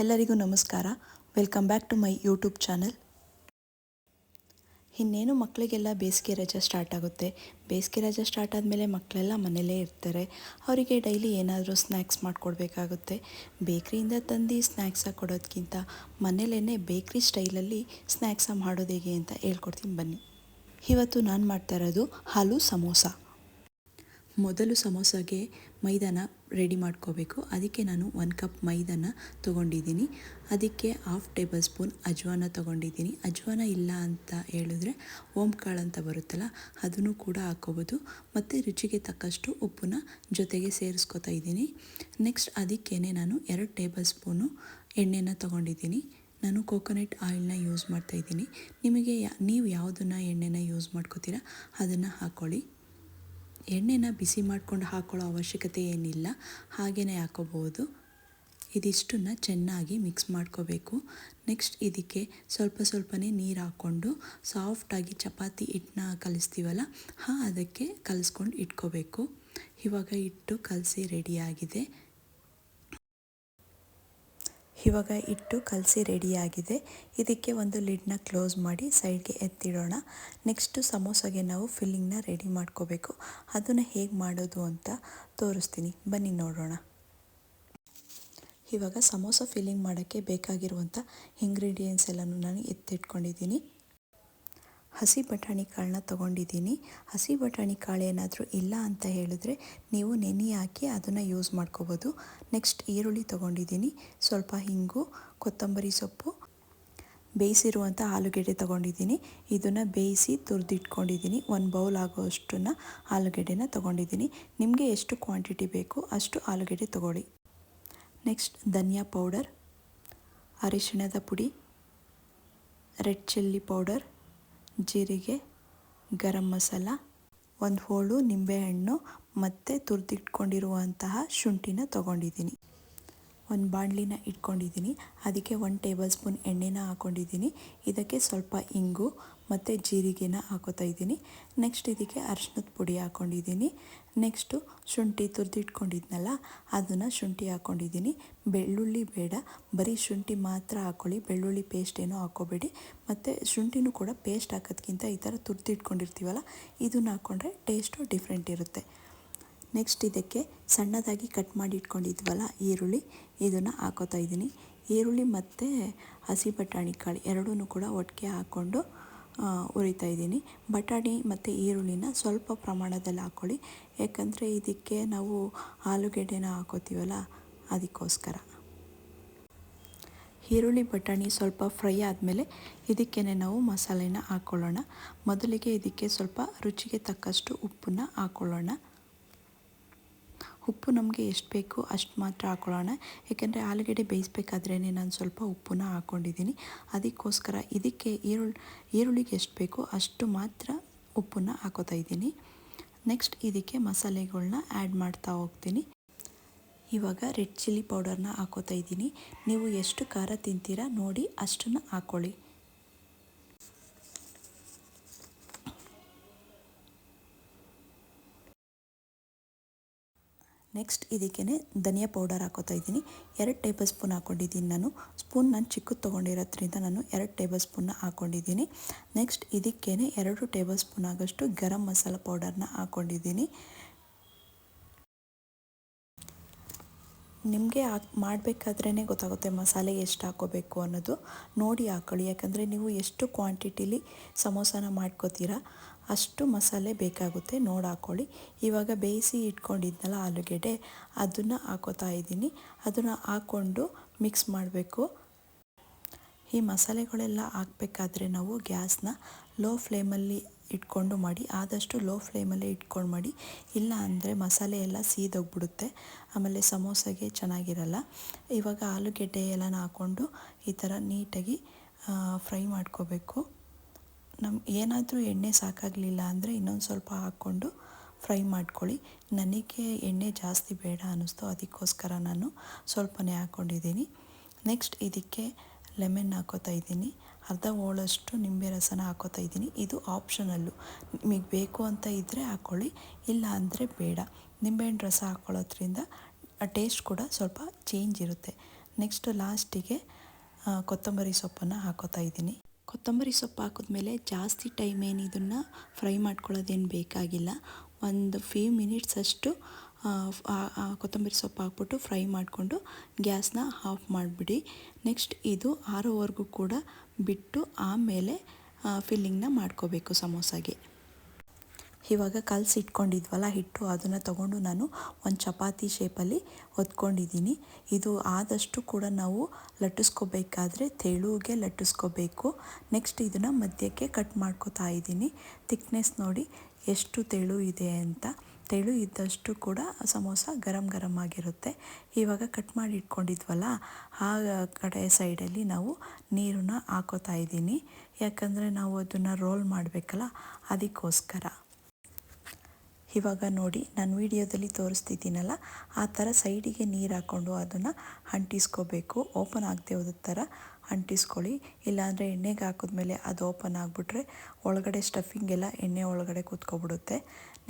ಎಲ್ಲರಿಗೂ ನಮಸ್ಕಾರ. Welcome back to my YouTube channel ಇನ್ನೇನು ಮಕ್ಕಳಿಗೆಲ್ಲ ಬೇಸಿಗೆ ರಜೆ ಸ್ಟಾರ್ಟ್ ಆಗುತ್ತೆ. ಬೇಸಿಗೆ ರಜೆ ಸ್ಟಾರ್ಟ್ ಆದಮೇಲೆ ಮಕ್ಕಳೆಲ್ಲ ಮನೆಯಲ್ಲೇ ಇರ್ತಾರೆ. ಅವರಿಗೆ ಡೈಲಿ ಏನಾದರೂ ಸ್ನ್ಯಾಕ್ಸ್ ಮಾಡಿಕೊಡ್ಬೇಕಾಗುತ್ತೆ. ಬೇಕ್ರಿಯಿಂದ ತಂದು ಸ್ನ್ಯಾಕ್ಸಾಗಿ ಕೊಡೋದಕ್ಕಿಂತ ಮನೇಲೇ ಬೇಕ್ರಿ ಸ್ಟೈಲಲ್ಲಿ ಸ್ನ್ಯಾಕ್ಸ ಮಾಡೋದು ಹೇಗೆ ಅಂತ ಹೇಳ್ಕೊಡ್ತೀನಿ ಬನ್ನಿ. ಇವತ್ತು ನಾನು ಮಾಡ್ತಾ ಇರೋದು ಹಾಲು ಸಮೋಸ. ಮೊದಲು ಸಮೋಸಾಗೆ ಮೈದಾನ ರೆಡಿ ಮಾಡ್ಕೋಬೇಕು. ಅದಕ್ಕೆ ನಾನು ಒನ್ ಕಪ್ ಮೈದಾನ ತೊಗೊಂಡಿದ್ದೀನಿ. ಅದಕ್ಕೆ ಹಾಫ್ ಟೇಬಲ್ ಸ್ಪೂನ್ ಅಜ್ವಾನ ತೊಗೊಂಡಿದ್ದೀನಿ. ಅಜ್ವಾನ ಇಲ್ಲ ಅಂತ ಹೇಳಿದ್ರೆ ಓಂಕಾಳು ಅಂತ ಬರುತ್ತಲ್ಲ, ಅದನ್ನು ಕೂಡ ಹಾಕೋಬೋದು. ಮತ್ತು ರುಚಿಗೆ ತಕ್ಕಷ್ಟು ಉಪ್ಪನ್ನ ಜೊತೆಗೆ ಸೇರಿಸ್ಕೊತಾ ಇದ್ದೀನಿ. ನೆಕ್ಸ್ಟ್ ಅದಕ್ಕೇ ನಾನು ಎರಡು ಟೇಬಲ್ ಸ್ಪೂನು ಎಣ್ಣೆನ ತೊಗೊಂಡಿದ್ದೀನಿ. ನಾನು ಕೋಕೋನಟ್ ಆಯಿಲ್ನ ಯೂಸ್ ಮಾಡ್ತಾಯಿದ್ದೀನಿ ನಿಮಗೆ ನೀವು ಯಾವುದನ್ನು ಎಣ್ಣೆನ ಯೂಸ್ ಮಾಡ್ಕೋತೀರಾ ಅದನ್ನು ಹಾಕ್ಕೊಳ್ಳಿ ಎಣ್ಣೆನ ಬಿಸಿ ಮಾಡಿಕೊಂಡು ಹಾಕ್ಕೊಳ್ಳೋ ಅವಶ್ಯಕತೆ ಏನಿಲ್ಲ ಹಾಗೆಯೇ ಹಾಕೋಬೋದು ಇದಿಷ್ಟನ್ನು ಚೆನ್ನಾಗಿ ಮಿಕ್ಸ್ ಮಾಡ್ಕೋಬೇಕು. ನೆಕ್ಸ್ಟ್ ಇದಕ್ಕೆ ಸ್ವಲ್ಪ ಸ್ವಲ್ಪನೇ ನೀರು ಹಾಕ್ಕೊಂಡು ಸಾಫ್ಟಾಗಿ ಚಪಾತಿ ಹಿಟ್ಟನ್ನ ಕಲಿಸ್ತೀವಲ್ಲ, ಹಾಂ ಅದಕ್ಕೆ ಕಲಿಸ್ಕೊಂಡು ಇಟ್ಕೋಬೇಕು. ಇವಾಗ ಹಿಟ್ಟು ಕಲಸಿ ರೆಡಿಯಾಗಿದೆ ಇವಾಗ ಇಟ್ಟು ಕಲಸಿ ರೆಡಿಯಾಗಿದೆ ಇದಕ್ಕೆ ಒಂದು ಲಿಡ್ನ ಕ್ಲೋಸ್ ಮಾಡಿ ಸೈಡ್ಗೆ ಎತ್ತಿಡೋಣ. ನೆಕ್ಸ್ಟು ಸಮೋಸಾಗೆ ನಾವು ಫಿಲ್ಲಿಂಗ್ನ ರೆಡಿ ಮಾಡ್ಕೋಬೇಕು. ಅದನ್ನು ಹೇಗೆ ಮಾಡೋದು ಅಂತ ತೋರಿಸ್ತೀನಿ. ಬನ್ನಿ ನೋಡೋಣ. ಇವಾಗ ಸಮೋಸ ಫಿಲ್ಲಿಂಗ್ ಮಾಡೋಕ್ಕೆ ಬೇಕಾಗಿರುವಂಥ ಇಂಗ್ರೀಡಿಯೆಂಟ್ಸ್ ಎಲ್ಲನೂ ನಾನು ಎತ್ತಿಟ್ಕೊಂಡಿದ್ದೀನಿ. ಹಸಿ ಬಟಾಣಿ ಕಾಳನ್ನ ತೊಗೊಂಡಿದ್ದೀನಿ. ಹಸಿ ಬಟಾಣಿ ಕಾಳು ಏನಾದರೂ ಇಲ್ಲ ಅಂತ ಹೇಳಿದ್ರೆ ನೀವು ನೆನೆ ಹಾಕಿ ಅದನ್ನು ಯೂಸ್ ಮಾಡ್ಕೋಬೋದು. ನೆಕ್ಸ್ಟ್ ಈರುಳ್ಳಿ ತೊಗೊಂಡಿದ್ದೀನಿ. ಸ್ವಲ್ಪ ಹಿಂಗು, ಕೊತ್ತಂಬರಿ ಸೊಪ್ಪು ಬೇಯಿಸಿರುವಂಥ ಆಲೂಗೆಡ್ಡೆ ತೊಗೊಂಡಿದ್ದೀನಿ. ಇದನ್ನು ಬೇಯಿಸಿ ತುರಿದಿಟ್ಕೊಂಡಿದ್ದೀನಿ. ಒಂದು ಬೌಲ್ ಆಗೋಷ್ಟನ್ನು ಆಲೂಗೆಡ್ಡೆನ ತೊಗೊಂಡಿದ್ದೀನಿ. ನಿಮಗೆ ಎಷ್ಟು ಕ್ವಾಂಟಿಟಿ ಬೇಕು ಅಷ್ಟು ಆಲೂಗೆಡ್ಡೆ ತೊಗೊಳ್ಳಿ. ನೆಕ್ಸ್ಟ್ ಧನಿಯಾ ಪೌಡರ್ ಅರಿಶಿಣದ ಪುಡಿ ರೆಡ್ ಚಿಲ್ಲಿ ಪೌಡರ್ ಜೀರಿಗೆ ಗರಂ ಮಸಾಲ ಒಂದು ಹೋಳು ನಿಂಬೆಹಣ್ಣು ಮತ್ತು ತುರಿದಿಟ್ಕೊಂಡಿರುವಂತಹ ಶುಂಠಿನ ತೊಗೊಂಡಿದ್ದೀನಿ. ಒಂದು ಬಾಣಲಿನ ಇಟ್ಕೊಂಡಿದ್ದೀನಿ. ಅದಕ್ಕೆ ಒಂದು ಟೇಬಲ್ ಸ್ಪೂನ್ ಎಣ್ಣೆನ ಹಾಕ್ಕೊಂಡಿದ್ದೀನಿ ಇದಕ್ಕೆ ಸ್ವಲ್ಪ ಇಂಗು ಮತ್ತು ಜೀರಿಗೆನ ಹಾಕೋತಾ ಇದ್ದೀನಿ. ನೆಕ್ಸ್ಟ್ ಇದಕ್ಕೆ ಅರ್ಶಿನದ ಪುಡಿ ಹಾಕ್ಕೊಂಡಿದ್ದೀನಿ ನೆಕ್ಸ್ಟು ಶುಂಠಿ ತುರಿದಿಟ್ಕೊಂಡಿದ್ನಲ್ಲ ಅದನ್ನು ಶುಂಠಿ ಹಾಕ್ಕೊಂಡಿದ್ದೀನಿ ಬೆಳ್ಳುಳ್ಳಿ ಬೇಡ, ಬರೀ ಶುಂಠಿ ಮಾತ್ರ ಹಾಕ್ಕೊಳ್ಳಿ ಬೆಳ್ಳುಳ್ಳಿ ಪೇಸ್ಟ್ ಏನೂ ಹಾಕ್ಕೋಬೇಡಿ. ಮತ್ತು ಶುಂಠಿನೂ ಕೂಡ ಪೇಸ್ಟ್ ಹಾಕೋದ್ಕಿಂತ ಈ ಥರ ತುರಿದಿಟ್ಕೊಂಡಿರ್ತೀವಲ್ಲ ಇದನ್ನು ಹಾಕ್ಕೊಂಡ್ರೆ ಟೇಸ್ಟು ಡಿಫ್ರೆಂಟ್ ಇರುತ್ತೆ. ನೆಕ್ಸ್ಟ್ ಇದಕ್ಕೆ ಸಣ್ಣದಾಗಿ ಕಟ್ ಮಾಡಿ ಇಟ್ಕೊಂಡಿದ್ವಲ್ಲ ಈರುಳ್ಳಿ. ಇದನ್ನು ಹಾಕೋತಾ ಇದ್ದೀನಿ. ಈರುಳ್ಳಿ ಮತ್ತು ಹಸಿ ಬಟಾಣಿ ಕಾಳು ಎರಡೂ ಕೂಡ ಒಟ್ಟಿಗೆ ಹಾಕ್ಕೊಂಡು ಉರಿತಾ ಇದ್ದೀನಿ. ಬಟಾಣಿ ಮತ್ತು ಈರುಳ್ಳಿನ ಸ್ವಲ್ಪ ಪ್ರಮಾಣದಲ್ಲಿ ಹಾಕ್ಕೊಳ್ಳಿ ಯಾಕಂದರೆ ಇದಕ್ಕೆ ನಾವು ಆಲೂಗೆಡ್ಡೆನ ಹಾಕೋತೀವಲ್ಲ, ಅದಕ್ಕೋಸ್ಕರ. ಈರುಳ್ಳಿ, ಬಟಾಣಿ ಸ್ವಲ್ಪ ಫ್ರೈ ಆದಮೇಲೆ ಇದಕ್ಕೇ ನಾವು ಮಸಾಲೆನ ಹಾಕ್ಕೊಳ್ಳೋಣ ಮೊದಲಿಗೆ ಇದಕ್ಕೆ ಸ್ವಲ್ಪ ರುಚಿಗೆ ತಕ್ಕಷ್ಟು ಉಪ್ಪನ್ನು ಹಾಕ್ಕೊಳ್ಳೋಣ ಉಪ್ಪು ನಮಗೆ ಎಷ್ಟು ಬೇಕು ಅಷ್ಟು ಮಾತ್ರ ಹಾಕ್ಕೊಳ್ಳೋಣ ಯಾಕೆಂದರೆ ಆಲೂಗಡ್ಡೆ ಬೇಯಿಸ್ಬೇಕಾದ್ರೇ ನಾನು ಸ್ವಲ್ಪ ಉಪ್ಪನ್ನ ಹಾಕ್ಕೊಂಡಿದ್ದೀನಿ ಅದಕ್ಕೋಸ್ಕರ ಇದಕ್ಕೆ ಈರುಳ್ಳಿ, ಈರುಳ್ಳಿಗೆ ಎಷ್ಟು ಬೇಕೋ ಅಷ್ಟು ಮಾತ್ರ ಉಪ್ಪನ್ನ ಹಾಕೋತಾ ಇದ್ದೀನಿ. ನೆಕ್ಸ್ಟ್ ಇದಕ್ಕೆ ಮಸಾಲೆಗಳನ್ನ ಆ್ಯಡ್ ಮಾಡ್ತಾ ಹೋಗ್ತೀನಿ. ಇವಾಗ ರೆಡ್ ಚಿಲ್ಲಿ ಪೌಡರ್ನ ಹಾಕೋತಾ ಇದ್ದೀನಿ. ನೀವು ಎಷ್ಟು ಖಾರ ತಿಂತೀರಾ ನೋಡಿ ಅಷ್ಟನ್ನು ಹಾಕ್ಕೊಳ್ಳಿ ನೆಕ್ಸ್ಟ್ ಇದಕ್ಕೇ ಧನಿಯಾ ಪೌಡರ್ ಹಾಕೋತಾ ಇದ್ದೀನಿ. ಎರಡು ಟೇಬಲ್ ಸ್ಪೂನ್ ಹಾಕ್ಕೊಂಡಿದ್ದೀನಿ ನಾನು. ಸ್ಪೂನ್ ನಾನು ಚಿಕ್ಕದು ತೊಗೊಂಡಿರೋದ್ರಿಂದ ನಾನು ಎರಡು ಟೇಬಲ್ ಸ್ಪೂನ್ನ ಹಾಕ್ಕೊಂಡಿದ್ದೀನಿ ನೆಕ್ಸ್ಟ್ ಇದಕ್ಕೇ ಎರಡು ಟೇಬಲ್ ಸ್ಪೂನ್ ಆಗೋಷ್ಟು ಗರಂ ಮಸಾಲ ಪೌಡರ್ನ ಹಾಕ್ಕೊಂಡಿದ್ದೀನಿ ನಿಮಗೆ ಮಾಡಬೇಕಾದ್ರೇ ಗೊತ್ತಾಗುತ್ತೆ ಮಸಾಲೆ ಎಷ್ಟು ಹಾಕೋಬೇಕು ಅನ್ನೋದು. ನೋಡಿ ಹಾಕೊಳ್ಳಿ. ಯಾಕಂದರೆ ನೀವು ಎಷ್ಟು ಕ್ವಾಂಟಿಟಿಲಿ ಸಮೋಸನ ಮಾಡ್ಕೋತೀರಾ ಅಷ್ಟು ಮಸಾಲೆ ಬೇಕಾಗುತ್ತೆ. ನೋಡಿ ಹಾಕ್ಕೊಳ್ಳಿ ಇವಾಗ ಬೇಯಿಸಿ ಇಟ್ಕೊಂಡಿದ್ನಲ್ಲ ಆಲೂಗೆಡ್ಡೆ, ಅದನ್ನು ಹಾಕೋತಾ ಇದ್ದೀನಿ. ಅದನ್ನು ಹಾಕ್ಕೊಂಡು ಮಿಕ್ಸ್ ಮಾಡಬೇಕು. ಈ ಮಸಾಲೆಗಳೆಲ್ಲ ಹಾಕಬೇಕಾದ್ರೆ ನಾವು ಗ್ಯಾಸ್ನ ಲೋ ಫ್ಲೇಮಲ್ಲಿ ಇಟ್ಕೊಂಡು ಮಾಡಿ, ಆದಷ್ಟು ಲೋ ಫ್ಲೇಮಲ್ಲೇ ಇಟ್ಕೊಂಡು ಮಾಡಿ. ಇಲ್ಲ ಅಂದರೆ ಮಸಾಲೆ ಎಲ್ಲ ಸೀದೋಗ್ಬಿಡುತ್ತೆ. ಆಮೇಲೆ ಸಮೋಸಗೆ ಚೆನ್ನಾಗಿರಲ್ಲ. ಇವಾಗ ಆಲೂಗೆಡ್ಡೆ ಎಲ್ಲನ ಹಾಕ್ಕೊಂಡು ಈ ಥರ ನೀಟಾಗಿ ಫ್ರೈ ಮಾಡ್ಕೋಬೇಕು. ನಮ್ಮ ಏನಾದರೂ ಎಣ್ಣೆ ಸಾಕಾಗಲಿಲ್ಲ ಅಂದರೆ ಇನ್ನೊಂದು ಸ್ವಲ್ಪ ಹಾಕ್ಕೊಂಡು ಫ್ರೈ ಮಾಡ್ಕೊಳ್ಳಿ. ನನಗೆ ಎಣ್ಣೆ ಜಾಸ್ತಿ ಬೇಡ ಅನ್ನಿಸ್ತು, ಅದಕ್ಕೋಸ್ಕರ ನಾನು ಸ್ವಲ್ಪನೇ ಹಾಕ್ಕೊಂಡಿದ್ದೀನಿ ನೆಕ್ಸ್ಟ್ ಇದಕ್ಕೆ ಲೆಮನ್ ಹಾಕೋತಾ ಇದ್ದೀನಿ. ಅರ್ಧ ಹೋಳಷ್ಟು ನಿಂಬೆ ರಸನ ಹಾಕೋತಾ ಇದ್ದೀನಿ. ಇದು ಆಪ್ಷನಲ್ಲು ನಿಮಗೆ ಬೇಕು ಅಂತ ಇದ್ದರೆ ಹಾಕ್ಕೊಳ್ಳಿ ಇಲ್ಲ ಅಂದರೆ ಬೇಡ. ನಿಂಬೆಹಣ್ಣು ರಸ ಹಾಕ್ಕೊಳ್ಳೋದ್ರಿಂದ ಟೇಸ್ಟ್ ಕೂಡ ಸ್ವಲ್ಪ ಚೇಂಜ್ ಇರುತ್ತೆ. ನೆಕ್ಸ್ಟ್ ಲಾಸ್ಟಿಗೆ ಕೊತ್ತಂಬರಿ ಸೊಪ್ಪನ್ನು ಹಾಕೋತಾ ಇದ್ದೀನಿ. ಕೊತ್ತಂಬರಿ ಸೊಪ್ಪು ಹಾಕಿದ್ಮೇಲೆ ಜಾಸ್ತಿ ಟೈಮ್ ಏನು ಇದನ್ನು ಫ್ರೈ ಮಾಡ್ಕೊಳ್ಳೋದೇನು ಬೇಕಾಗಿಲ್ಲ. ಒಂದು ಫ್ಯೂ ಮಿನಿಟ್ಸ್ ಅಷ್ಟು ಕೊತ್ತಂಬರಿ ಸೊಪ್ಪು ಹಾಕ್ಬಿಟ್ಟು ಫ್ರೈ ಮಾಡಿಕೊಂಡು ಗ್ಯಾಸ್ನ ಆಫ್ ಮಾಡಿಬಿಡಿ. ನೆಕ್ಸ್ಟ್ ಇದು ಆರೋವರೆಗೂ ಕೂಡ ಬಿಟ್ಟು ಆಮೇಲೆ ಫಿಲ್ಲಿಂಗ್ನ ಮಾಡ್ಕೋಬೇಕು ಸಮೋಸಾಗೆ. ಇವಾಗ ಕಲಸಿ ಇಟ್ಕೊಂಡಿದ್ವಲ್ಲ ಹಿಟ್ಟು, ಅದನ್ನು ತಗೊಂಡು ನಾನು ಒಂದು ಚಪಾತಿ ಶೇಪಲ್ಲಿ ಹೊತ್ಕೊಂಡಿದ್ದೀನಿ. ಇದು ಆದಷ್ಟು ಕೂಡ ನಾವು ಲಟ್ಟಿಸ್ಕೋಬೇಕಾದ್ರೆ ತೆಳುಗೆ ಲಟ್ಟಿಸ್ಕೋಬೇಕು. ನೆಕ್ಸ್ಟ್ ಇದನ್ನು ಮಧ್ಯಕ್ಕೆ ಕಟ್ ಮಾಡ್ಕೋತಾ ಇದ್ದೀನಿ. ತಿಕ್ನೆಸ್ ನೋಡಿ ಎಷ್ಟು ತೆಳು ಇದೆ ಅಂತ. ತೆಳು ಇದ್ದಷ್ಟು ಕೂಡ ಸಮೋಸ ಗರಂ ಗರಂ ಆಗಿರುತ್ತೆ. ಇವಾಗ ಕಟ್ ಮಾಡಿ ಇಟ್ಕೊಂಡಿದ್ವಲ್ಲ, ಆ ಕಡೆ ಸೈಡಲ್ಲಿ ನಾವು ನೀರನ್ನು ಹಾಕೋತಾ ಇದ್ದೀನಿ. ಯಾಕಂದರೆ ನಾವು ಅದನ್ನು ರೋಲ್ ಮಾಡಬೇಕಲ್ಲ, ಅದಕ್ಕೋಸ್ಕರ. ಇವಾಗ ನೋಡಿ, ನಾನು ವಿಡಿಯೋದಲ್ಲಿ ತೋರಿಸ್ತಿದ್ದೀನಲ್ಲ, ಆ ಥರ ಸೈಡಿಗೆ ನೀರು ಹಾಕ್ಕೊಂಡು ಅದನ್ನು ಅಂಟಿಸ್ಕೋಬೇಕು. ಓಪನ್ ಆಗದೆ ಹೋದ ಥರ ಅಂಟಿಸ್ಕೊಳ್ಳಿ. ಇಲ್ಲಾಂದರೆ ಎಣ್ಣೆಗೆ ಹಾಕಿದ್ಮೇಲೆ ಅದು ಓಪನ್ ಆಗಿಬಿಟ್ರೆ ಒಳಗಡೆ ಸ್ಟಫಿಂಗ್ ಎಲ್ಲ ಎಣ್ಣೆ ಒಳಗಡೆ ಕೂತ್ಕೊಬಿಡುತ್ತೆ.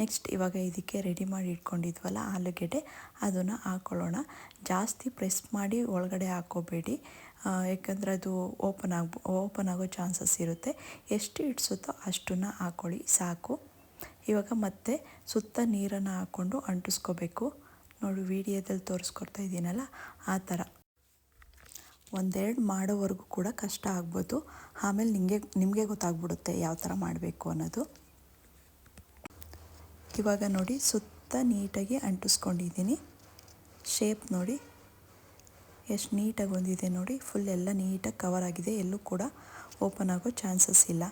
ನೆಕ್ಸ್ಟ್ ಇವಾಗ ಇದಕ್ಕೆ ರೆಡಿ ಮಾಡಿ ಇಟ್ಕೊಂಡಿದ್ವಲ್ಲ ಆಲೂಗೆಡ್ಡೆ, ಅದನ್ನು ಹಾಕ್ಕೊಳ್ಳೋಣ ಜಾಸ್ತಿ ಪ್ರೆಸ್ ಮಾಡಿ ಒಳಗಡೆ ಹಾಕ್ಕೋಬೇಡಿ ಯಾಕಂದರೆ ಅದು ಓಪನ್ ಆಗಿ ಓಪನ್ ಆಗೋ ಚಾನ್ಸಸ್ ಇರುತ್ತೆ. ಎಷ್ಟು ಇಡ್ಸುತ್ತೋ ಅಷ್ಟನ್ನು ಹಾಕ್ಕೊಳ್ಳಿ ಸಾಕು. ಇವಾಗ ಮತ್ತೆ ಸುತ್ತ ನೀರನ್ನು ಹಾಕ್ಕೊಂಡು ಅಂಟಿಸ್ಕೋಬೇಕು. ನೋಡಿ, ವಿಡಿಯೋದಲ್ಲಿ ತೋರಿಸ್ಕೊಡ್ತಾ ಇದ್ದೀನಲ್ಲ, ಆ ಥರ. ಒಂದೆರಡು ಮಾಡೋವರೆಗೂ ಕೂಡ ಕಷ್ಟ ಆಗ್ಬೋದು. ಆಮೇಲೆ ನಿಮಗೆ ನಿಮಗೆ ಗೊತ್ತಾಗ್ಬಿಡುತ್ತೆ ಯಾವ ಥರ ಮಾಡಬೇಕು ಅನ್ನೋದು. ಇವಾಗ ನೋಡಿ, ಸುತ್ತ ನೀಟಾಗಿ ಅಂಟಿಸ್ಕೊಂಡಿದ್ದೀನಿ. ಶೇಪ್ ನೋಡಿ, ಎಷ್ಟು ನೀಟಾಗಿ ಬಂದಿದೆ ನೋಡಿ. ಫುಲ್ ಎಲ್ಲ ನೀಟಾಗಿ ಕವರ್ ಆಗಿದೆ. ಎಲ್ಲೂ ಕೂಡ ಓಪನ್ ಆಗೋ ಚಾನ್ಸಸ್ ಇಲ್ಲ.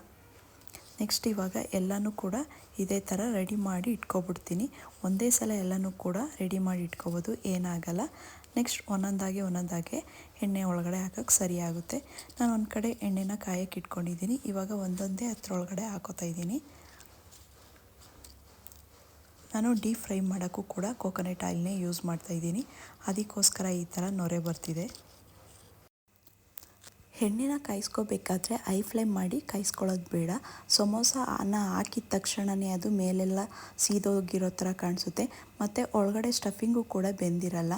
ನೆಕ್ಸ್ಟ್ ಇವಾಗ ಎಲ್ಲನೂ ಕೂಡ ಇದೇ ಥರ ರೆಡಿ ಮಾಡಿ ಇಟ್ಕೊಬಿಡ್ತೀನಿ. ಒಂದೇ ಸಲ ಎಲ್ಲನೂ ಕೂಡ ರೆಡಿ ಮಾಡಿ ಇಟ್ಕೋಬೋದು, ಏನಾಗಲ್ಲ. ನೆಕ್ಸ್ಟ್ ಒಂದೊಂದಾಗೆ ಒಂದೊಂದಾಗೆ ಎಣ್ಣೆ ಒಳಗಡೆ ಹಾಕೋಕ್ಕೆ ಸರಿಯಾಗುತ್ತೆ ನಾನು ಒಂದು ಕಡೆ ಎಣ್ಣೆನ ಕಾಯಕ್ಕೆ ಇಟ್ಕೊಂಡಿದ್ದೀನಿ. ಇವಾಗ ಒಂದೊಂದೇ ಹತ್ರೊಳಗಡೆ ಹಾಕೋತಾ ಇದ್ದೀನಿ. ನಾನು ಡೀಪ್ ಫ್ರೈ ಮಾಡೋಕ್ಕೂ ಕೂಡ ಕೋಕೋನಟ್ ಆಯಿಲ್ನೇ ಯೂಸ್ ಮಾಡ್ತಾ ಇದ್ದೀನಿ. ಅದಕ್ಕೋಸ್ಕರ ಈ ಥರ ನೊರೆ ಬರ್ತಿದೆ. ಎಣ್ಣೆನ ಕಾಯಿಸ್ಕೋಬೇಕಾದ್ರೆ ಐ ಫ್ಲೇಮ್ ಮಾಡಿ ಕಾಯಿಸ್ಕೊಳ್ಳೋದು ಬೇಡ. ಸಮೋಸ ಅನ್ನ ಹಾಕಿದ ತಕ್ಷಣವೇ ಅದು ಮೇಲೆಲ್ಲ ಸೀದೋಗಿರೋ ಥರ ಕಾಣಿಸುತ್ತೆ. ಮತ್ತು ಒಳಗಡೆ ಸ್ಟಫಿಂಗು ಕೂಡ ಬೆಂದಿರಲ್ಲ.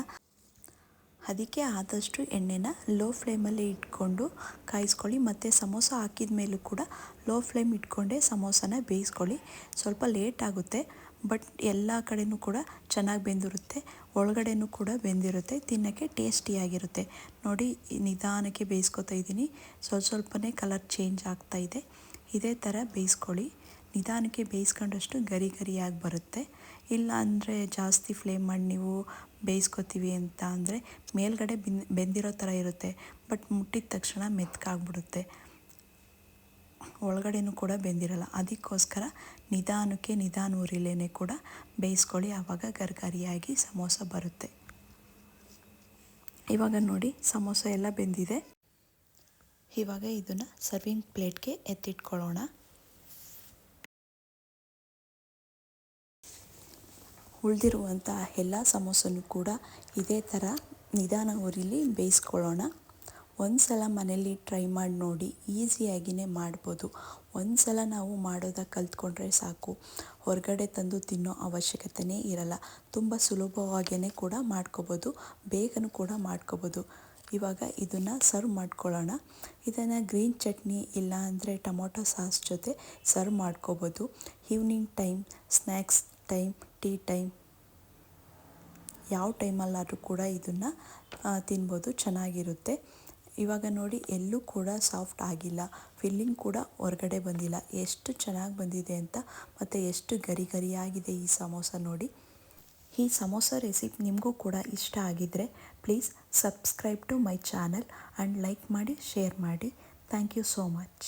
ಅದಕ್ಕೆ ಆದಷ್ಟು ಎಣ್ಣೆನ ಲೋ ಫ್ಲೇಮಲ್ಲಿ ಇಟ್ಕೊಂಡು ಕಾಯಿಸ್ಕೊಳ್ಳಿ. ಮತ್ತು ಸಮೋಸ ಹಾಕಿದ ಮೇಲೂ ಕೂಡ ಲೋ ಫ್ಲೇಮ್ ಇಟ್ಕೊಂಡೇ ಸಮೋಸನ ಬೇಯಿಸ್ಕೊಳ್ಳಿ. ಸ್ವಲ್ಪ ಲೇಟ್ ಆಗುತ್ತೆ. ಬಟ್ ಎಲ್ಲ ಕಡೆಯೂ ಕೂಡ ಚೆನ್ನಾಗಿ ಬೆಂದಿರುತ್ತೆ. ಒಳಗಡೆನೂ ಕೂಡ ಬೆಂದಿರುತ್ತೆ. ತಿನ್ನೋಕ್ಕೆ ಟೇಸ್ಟಿಯಾಗಿರುತ್ತೆ ನೋಡಿ, ನಿಧಾನಕ್ಕೆ ಬೇಯಿಸ್ಕೊತಾ ಇದ್ದೀನಿ. ಸ್ವಲ್ಪ ಸ್ವಲ್ಪನೇ ಕಲರ್ ಚೇಂಜ್ ಆಗ್ತಾ ಇದೆ. ಇದೇ ಥರ ಬೇಯಿಸ್ಕೊಳ್ಳಿ. ನಿಧಾನಕ್ಕೆ ಬೇಯಿಸ್ಕೊಂಡಷ್ಟು ಗರಿ ಗರಿಯಾಗಿ ಬರುತ್ತೆ. ಇಲ್ಲ ಅಂದರೆ ಜಾಸ್ತಿ ಫ್ಲೇಮ್ ಮಾಡಿ ನೀವು ಬೇಯಿಸ್ಕೊತೀವಿ ಅಂತ ಅಂದರೆ ಮೇಲ್ಗಡೆ ಬೆಂದಿರೋ ಥರ ಇರುತ್ತೆ. ಬಟ್ ಮುಟ್ಟಿದ ತಕ್ಷಣ ಮೆತ್ಕಾಗ್ಬಿಡುತ್ತೆ. ಒಳಗಡೆನೂ ಕೂಡ ಬೆಂದಿರಲ್ಲ. ಅದಕ್ಕೋಸ್ಕರ ನಿಧಾನಕ್ಕೆ ನಿಧಾನ ಉರಿಲೇನೆ ಕೂಡ ಬೇಯಿಸ್ಕೊಳ್ಳಿ. ಆವಾಗ ಗರ್ಗರಿಯಾಗಿ ಸಮೋಸ ಬರುತ್ತೆ. ಇವಾಗ ನೋಡಿ, ಸಮೋಸ ಎಲ್ಲ ಬೆಂದಿದೆ. ಇವಾಗ ಇದನ್ನು ಸರ್ವಿಂಗ್ ಪ್ಲೇಟ್ಗೆ ಎತ್ತಿಟ್ಕೊಳ್ಳೋಣ. ಉಳಿದಿರುವಂಥ ಎಲ್ಲ ಸಮೋಸನೂ ಕೂಡ ಇದೇ ಥರ ನಿಧಾನ ಉರಿಲಿ ಬೇಯಿಸ್ಕೊಳ್ಳೋಣ. ಒಂದು ಸಲ ಮನೇಲಿ ಟ್ರೈ ಮಾಡಿ ನೋಡಿ ಈಸಿಯಾಗಿಯೇ ಮಾಡ್ಬೋದು. ಒಂದು ಸಲ ನಾವು ಮಾಡೋದಕ್ಕೆ ಕಲ್ತ್ಕೊಂಡ್ರೆ ಸಾಕು. ಹೊರಗಡೆ ತಂದು ತಿನ್ನೋ ಅವಶ್ಯಕತೆಯೇ ಇರಲ್ಲ. ತುಂಬ ಸುಲಭವಾಗಿಯೇ ಕೂಡ ಮಾಡ್ಕೋಬೋದು. ಬೇಗನೂ ಕೂಡ ಮಾಡ್ಕೋಬೋದು. ಇವಾಗ ಇದನ್ನು ಸರ್ವ್ ಮಾಡ್ಕೊಳ್ಳೋಣ. ಇದನ್ನು ಗ್ರೀನ್ ಚಟ್ನಿ ಇಲ್ಲ ಅಂದರೆ ಟೊಮೊಟೊ ಸಾಸ್ ಜೊತೆ ಸರ್ವ್ ಮಾಡ್ಕೋಬೋದು. Evening time snacks time tea time ಯಾವ ಟೈಮಲ್ಲಾದರೂ ಕೂಡ ಇದನ್ನು ತಿನ್ಬೋದು. ಚೆನ್ನಾಗಿರುತ್ತೆ. ಇವಾಗ ನೋಡಿ, ಎಲ್ಲೂ ಕೂಡ ಸಾಫ್ಟ್ ಆಗಿಲ್ಲ. ಫಿಲ್ಲಿಂಗ್ ಕೂಡ ಹೊರಗಡೆ ಬಂದಿಲ್ಲ. ಎಷ್ಟು ಚೆನ್ನಾಗಿ ಬಂದಿದೆ ಅಂತ ಮತ್ತು ಎಷ್ಟು ಗರಿ ಗರಿಯಾಗಿದೆ ಈ ಸಮೋಸ ನೋಡಿ. ಈ ಸಮೋಸ ರೆಸಿಪಿ ನಿಮಗೂ ಕೂಡ ಇಷ್ಟ ಆಗಿದ್ದರೆ please subscribe to my channel and like ಮಾಡಿ, ಶೇರ್ ಮಾಡಿ. Thank you so much.